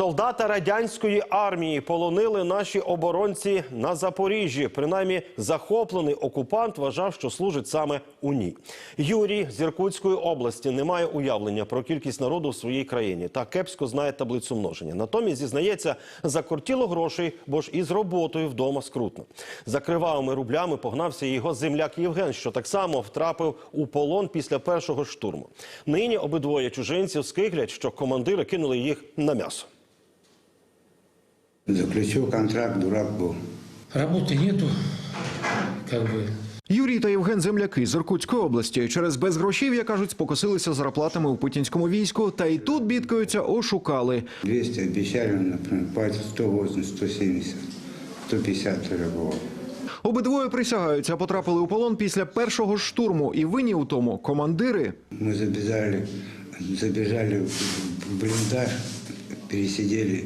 Солдата радянської армії полонили наші оборонці на Запоріжжі. Принаймні, захоплений окупант вважав, що служить саме у ній. Юрій з Іркутської області не має уявлення про кількість народу в своїй країні та кепсько знає таблицю множення. Натомість зізнається, закортіло грошей, бо ж із роботою вдома скрутно. За кривавими рублями погнався його земляк Євген, що так само втрапив у полон після першого штурму. Нині обидвоє чужинців скиглять, що командири кинули їх на м'ясо. Заключил контракт, дурак был. Работы нету, как бы. Юрій та Євген земляки з Іркутської області через безгрошів'я, кажуть, спокосилися зарплатами у путінському війську, та й тут бідкаються, ошукали. 200 обещали, например, платят 180, 170, 150 тоже было. Обидвоє присягаються, потрапили у полон після першого ж штурму, і винні у тому командири. Мы забежали, забежали в блиндаж, пересидели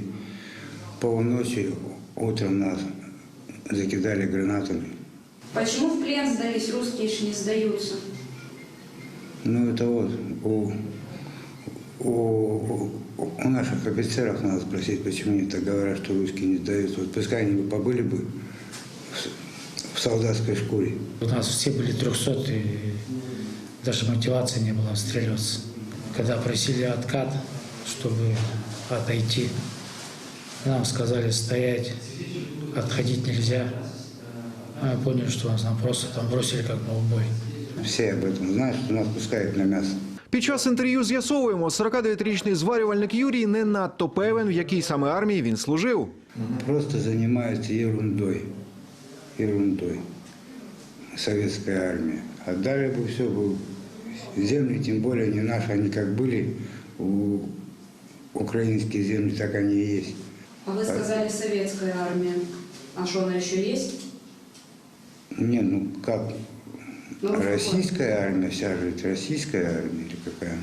Полночи, утром нас закидали гранатами. Почему в плен сдались, русские ж не сдаются? Ну, это вот у, у, у наших офицеров надо спросить, почему они так говорят, что русские не сдаются. Вот пускай они бы побыли бы в, в солдатской шкуре. У нас все были 300, и даже мотивации не было отстреливаться. Когда просили откат, чтобы отойти, нам сказали стоять, отходить нельзя. А Мы поняли, что нас нам просто там бросили как на убой. Все об этом знают, что нас пускают на мясо. Під час інтерв'ю з'ясовуємо, 49-річний зварювальник Юрій не надто певен, в якій саме армії він служив. Просто занимаются ерундой. Ерундой. Советская армия. Отдали бы все, бы земли, тем более не наши, они как были, у, украинские земли, так они и есть. А вы сказали советская армия. А что она еще есть? Не, ну как, Ну, какой? российская армия, вся же это российская армия или какая она?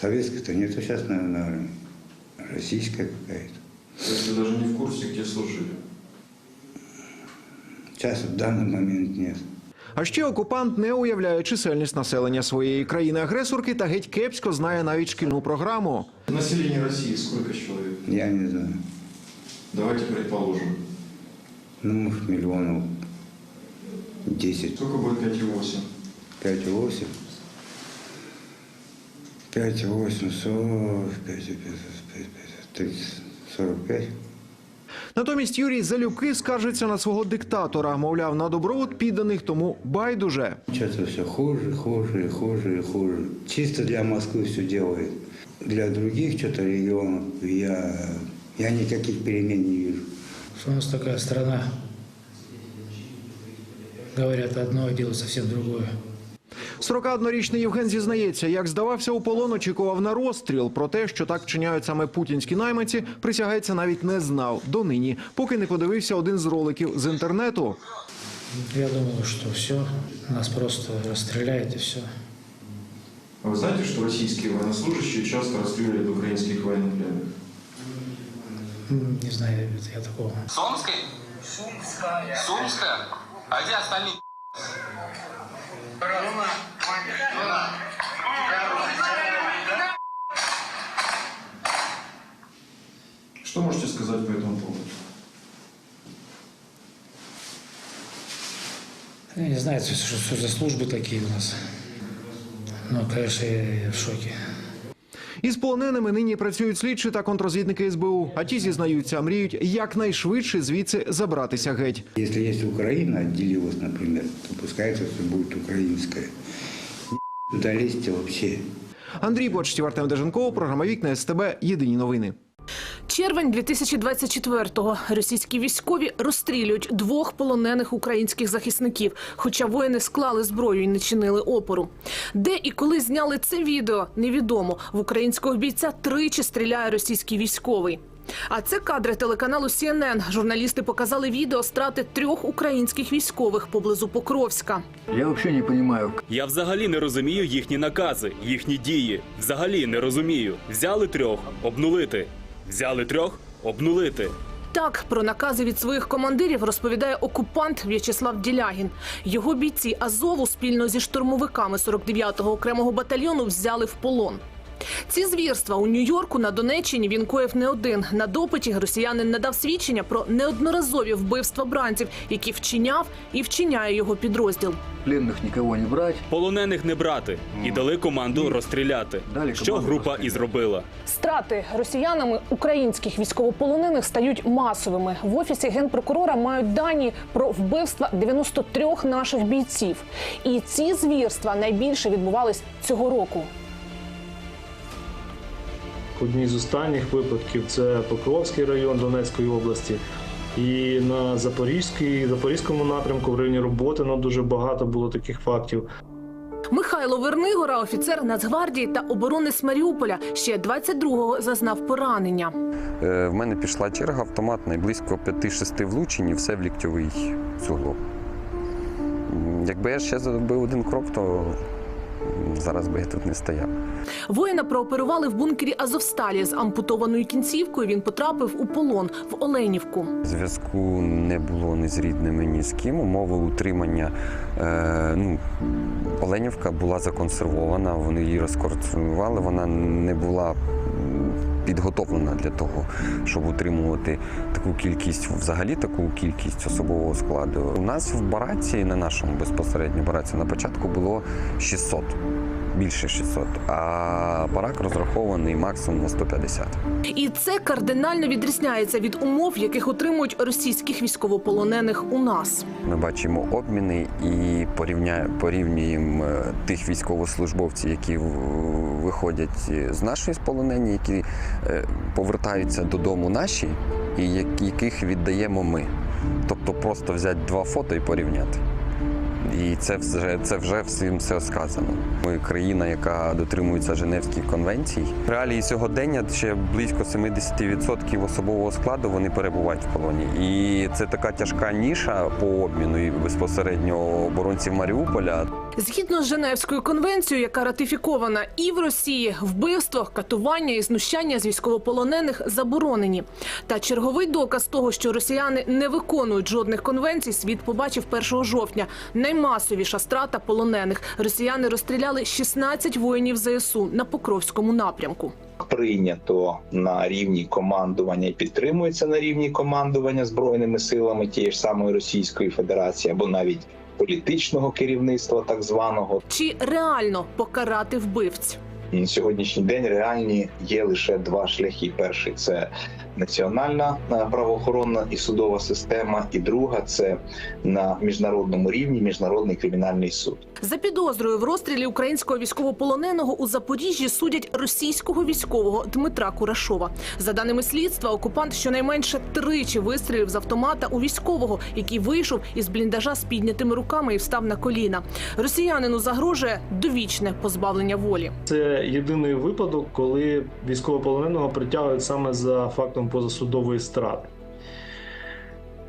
Советской-то нету сейчас, наверное, армии. Российская какая-то. То есть вы даже не в курсе, где служили? Сейчас в данный момент нет. А ще окупант не уявляє чисельність населення своєї країни-агресорки та геть кепсько знає навіть шкільну програму. Население России сколько человек? Я не знаю. Давайте предположим. Ну, миллионов 10, Сколько будет 5,8? 5,8. 5,8, 40, 5, 5, 5, 30, 45. Натомість Юрій Залюбки скаржиться на свого диктатора. Мовляв, на добробут підданих тому байдуже. Что-то все хуже, хуже, хуже, хуже. Чисто для Москвы все делает. Для других что-то регионов я, я никаких перемен не вижу. У нас такая страна. Говорят одно, делают совсем другое. 41-річний Євген зізнається, як здавався у полон, очікував на розстріл. Про те, що так вчиняють саме путінські найманці, присягається навіть не знав донині, поки не подивився один з роликів з інтернету. Я думал, что все, нас просто расстреляют и все. А вы знаете, что российские военнослужащие часто расстреливают украинских военнопленных? Не знаю, это я такого. Сомской? Сумская. Сумская? А где остальные? Что можете сказать по этому поводу? Я не знаю, что, что за службы такие у нас. Но, конечно, я в шоке. Із полоненими нині працюють слідчі та контрозвідники СБУ. А ті зізнаються, мріють якнайшвидше звідси забратися геть. Если есть Украина отделилась, например, то пускай это все будет Туда лезьте вообще. Андрій Бочтів, Артем Деженков, програма Вікна СТБ. Єдині новини. Червень 2024-го. Російські військові розстрілюють двох полонених українських захисників, хоча воїни склали зброю і не чинили опору. Де і коли зняли це відео, невідомо. В українського бійця тричі стріляє російський військовий. А це кадри телеканалу CNN. Журналісти показали відео страти трьох українських військових поблизу Покровська. Я вообще не понимаю, Я взагалі не розумію їхні накази, їхні дії. Взагалі не розумію. Взяли трьох, обнулити. Взяли трьох, обнулити. Так про накази від своїх командирів розповідає окупант В'ячеслав Ділягін. Його бійці Азову спільно зі штурмовиками 49-го окремого батальйону взяли в полон. Ці звірства у Нью-Йорку на Донеччині він коїв не один. На допиті росіянин надав свідчення про неодноразові вбивства бранців, які вчиняв і вчиняє його підрозділ. Пленных никого не брать. Полонених не брати і дали команду розстріляти. Далі Що команду група і зробила. Страти росіянами українських військовополонених стають масовими. В офісі генпрокурора мають дані про вбивства 93 наших бійців. І ці звірства найбільше відбувались цього року. Одні з останніх випадків це Покровський район Донецької області. І на Запорізькій, Запорізькому напрямку в районі роботи ну, дуже багато було таких фактів. Михайло Вернигора, офіцер Нацгвардії та оборони Маріуполя, ще 22-го зазнав поранення. Е, В мене пішла черга автоматна і близько 5-6 влучень, і все в ліктьовий суглоб. Якби я ще зробив один крок, то зараз би я тут не стояв. Воїна прооперували в бункері Азовсталі з ампутованою кінцівкою. Він потрапив у полон в Оленівку. Зв'язку не було ні з рідними, ні з ким. Умови утримання. Е, ну, Оленівка була законсервована, вони її розконсервували, вона не була підготовлена для того, щоб утримувати таку кількість, взагалі таку кількість особового складу. У нас в бараці, на нашому безпосередньо бараці, на початку було 600. Більше 600, а барак розрахований максимум на 150. І це кардинально відрізняється від умов, яких отримують російських військовополонених у нас. Ми бачимо обміни і порівнюємо е, тих військовослужбовців, які виходять з нашої сполонені, які е, повертаються додому наші, і яких віддаємо ми. Тобто просто взяти два фото і порівняти. І це вже це вже всім все сказано. Ми країна, яка дотримується Женевських конвенцій. Реалії сьогодення ще близько 70% особового складу вони перебувають в полоні. І це така тяжка ніша по обміну і безпосередньо оборонців Маріуполя. Згідно з Женевською конвенцією, яка ратифікована і в Росії, вбивство, катування і знущання з військовополонених заборонені. Та черговий доказ того, що росіяни не виконують жодних конвенцій, світ побачив 1 жовтня. Наймасовіша страта полонених. Росіяни розстріляли 16 воїнів ЗСУ на Покровському напрямку. Прийнято на рівні командування і підтримується на рівні командування збройними силами тієї ж самої Російської Федерації або навіть політичного керівництва, так званого. Чи реально покарати вбивць? На сьогоднішній день реальні є лише два шляхи: перший це національна е, правоохоронна і судова система, і друга це на міжнародному рівні міжнародний кримінальний суд. За підозрою в розстрілі українського військовополоненого у Запоріжжі судять російського військового Дмитра Курашова. За даними слідства, окупант щонайменше тричі вистрілив з автомата у військового, який вийшов із бліндажа з піднятими руками і встав на коліна. Росіянину загрожує довічне позбавлення волі. Це єдиний випадок, коли військовополоненого притягують саме за фактом позасудової страти.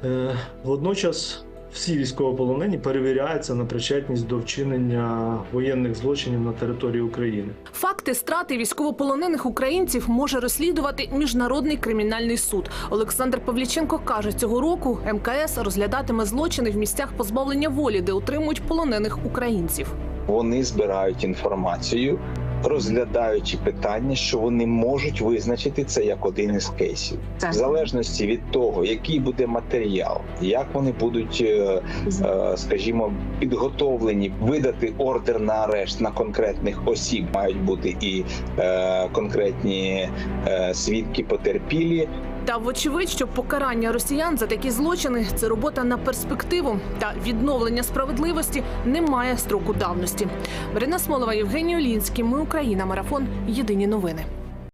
Е, Водночас всі військовополонені перевіряються на причетність до вчинення воєнних злочинів на території України. Факти страти військовополонених українців може розслідувати міжнародний кримінальний суд. Олександр Павліченко каже, цього року МКС розглядатиме злочини в місцях позбавлення волі, де утримують полонених українців. Вони збирають інформацію, розглядаючи питання, що вони можуть визначити це як один із кейсів, в залежності від того, який буде матеріал, як вони будуть, е, е, скажімо, підготовлені видати ордер на арешт на конкретних осіб. Мають бути і е, конкретні свідки потерпілі, Та вочевидь, що покарання росіян за такі злочини це робота на перспективу та відновлення справедливості не має строку давності. Марина Смолова, Євгеній Олінський. Ми Україна. Марафон. Єдині новини.